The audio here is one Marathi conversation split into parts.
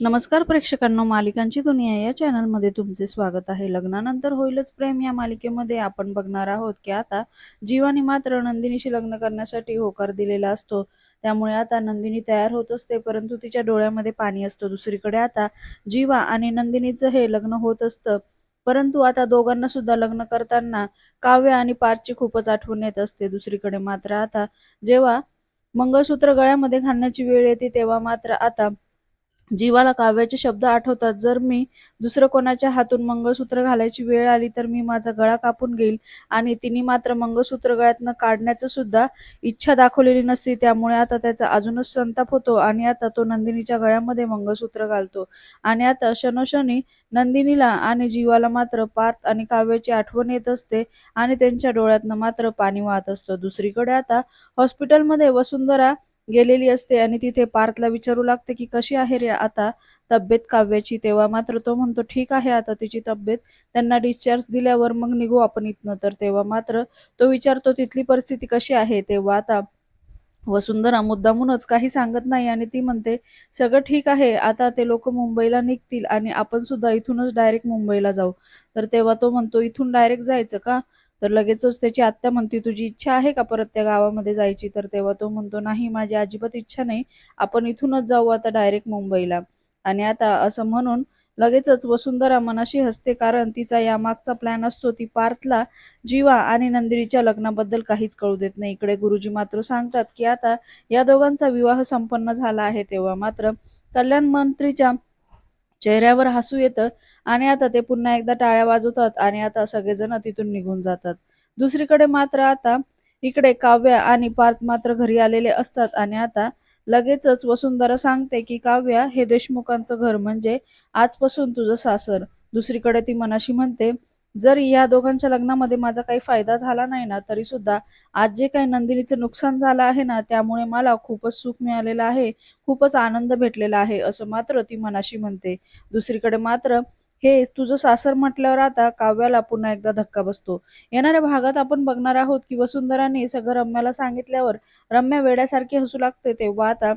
नमस्कार प्रेक्षकांनो मालिकांची दुनिया या चॅनलमध्ये तुमचे स्वागत आहे. लग्नानंतर होईलच प्रेम या मालिकेमध्ये आपण बघणार आहोत की आता जीवाने मात्र नंदिनीशी लग्न करण्यासाठी होकार दिलेला असतो. त्यामुळे आता नंदिनी तयार होत असते परंतु तिच्या डोळ्यामध्ये पाणी असतं. दुसरीकडे आता जीवा आणि नंदिनीचं हे लग्न होत असतं. परंतु आता दोघांना सुद्धा लग्न करताना काव्य आणि पारची खूपच आठवण येत असते. दुसरीकडे मात्र आता जेव्हा मंगळसूत्र गळ्यामध्ये घालण्याची वेळ येते तेव्हा मात्र आता जीवाला काव्याचे शब्द आठवतात. जर मी दुसरं कोणाच्या हातून मंगळसूत्र घालायची वेळ आली तर मी माझा गळा कापून घेईल आणि तिने मात्र मंगळसूत्र गळ्यातनं काढण्याचं सुद्धा इच्छा दाखवलेली नसती. त्यामुळे आता त्याचा अजूनच संताप होतो आणि आता तो नंदिनीच्या गळ्यामध्ये मंगळसूत्र घालतो. आणि आता क्षणोक्षणी नंदिनीला आणि जीवाला मात्र पार्थ आणि काव्याची आठवण येत असते आणि त्यांच्या डोळ्यातनं मात्र पाणी वाहत असतं. दुसरीकडे आता हॉस्पिटलमध्ये वसुंधरा गेलेली असते आणि तिथे पार्थला विचारू लागते की कशी आहे रे आता तब्येत काव्याची? तेव्हा मात्र तो म्हणतो ठीक आहे आता तिची तब्येत. त्यांना डिस्चार्ज दिल्यावर मग निघू आपण इथनं. तर तेव्हा मात्र तो विचारतो तिथली परिस्थिती कशी आहे? तेव्हा आता वसुंधरा मुद्दामूनच काही सांगत नाही आणि ती म्हणते सगळं ठीक आहे. आता ते लोक मुंबईला निघतील आणि आपण सुद्धा इथूनच डायरेक्ट मुंबईला जाऊ. तर तेव्हा तो म्हणतो इथून डायरेक्ट जायचं का? तर लगेचच त्याची आत्या म्हणते तुझी इच्छा आहे का परत त्या गावामध्ये जायची? तर तेव्हा तो म्हणतो नाही माझी अजिबात इच्छा नाही. आपण इथूनच जाऊ आता डायरेक्ट मुंबईला. आणि आता असं म्हणून लगेचच वसुंधरा मनाशी हसते कारण तिचा यामागचा प्लॅन असतो ती पार्थला जीवा आणि नंदिनीच्या लग्नाबद्दल काहीच कळू देत नाही. इकडे गुरुजी मात्र सांगतात की आता या दोघांचा विवाह संपन्न झाला आहे तेव्हा मात्र कल्याण मंत्रीच्या चेहऱ्यावर हसू येतं आणि आता ते पुन्हा एकदा टाळ्या वाजवतात आणि आता सगळेजण तिथून निघून जातात. दुसरीकडे मात्र आता इकडे काव्या आणि पार्थ मात्र घरी आलेले असतात आणि आता लगेचच वसुंधरा सांगते की काव्या हे देशमुखांचं घर म्हणजे आजपासून तुझं सासर. दुसरीकडे ती मनाशी म्हणते जर या दोघांच्या लग्नामध्ये माझा काही फायदा झाला नाही ना तरी सुद्धा आज जे काही नंदिनीचं नुकसान झालं आहे ना त्यामुळे मला खूपच सुख मिळालेलं आहे खूपच आनंद भेटलेला आहे असं मात्र ती मनाशी म्हणते. दुसरीकडे मात्र हे तुझं सासर म्हटल्यावर आता काव्याला पुन्हा एकदा धक्का बसतो. येणाऱ्या भागात आपण बघणार आहोत की वसुंधराने सगळं रम्याला सांगितल्यावर रम्या वेड्यासारखी हसू लागते तेव्हा आता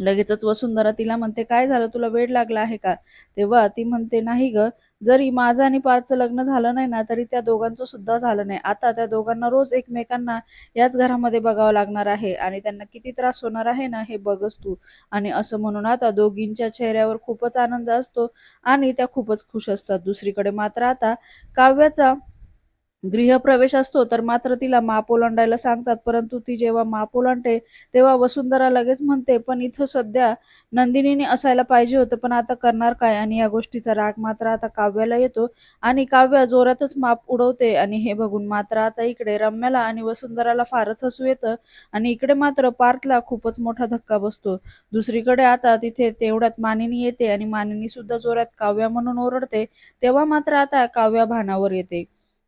लगेचच वसुंधरा तिला म्हणते काय झालं? तुला वेळ लागला आहे का? तेव्हा ती म्हणते नाही ग. जरी माझं आणि पारचं लग्न झालं नाही ना तरी त्या दोघांचं सुद्धा झालं नाही. आता त्या दोघांना रोज एकमेकांना याच घरामध्ये बघावं लागणार आहे आणि त्यांना किती त्रास होणार आहे ना हे बघच तू. आणि असं म्हणून आता दोघींच्या चेहऱ्यावर खूपच आनंद असतो आणि त्या खूपच खुश असतात. दुसरीकडे मात्र आता काव्याचा गृहप्रवेश असतो तर मात्र तिला माप ओलांडायला सांगतात. परंतु ती जेव्हा माप ओलांडते तेव्हा वसुंधरा लगेच म्हणते पण इथं सध्या नंदिनीने असायला पाहिजे होतं पण आता करणार काय? आणि या गोष्टीचा राग मात्र आता काव्याला येतो आणि काव्या जोरातच माप उडवते आणि हे बघून मात्र आता इकडे रम्याला आणि वसुंधराला फारच हसू येतं आणि इकडे मात्र पार्थला खूपच मोठा धक्का बसतो. दुसरीकडे आता तिथे तेवढ्यात मानिनी येते आणि मानिनी सुद्धा जोरात काव्या म्हणून ओरडते तेव्हा मात्र आता काव्या भानावर येते.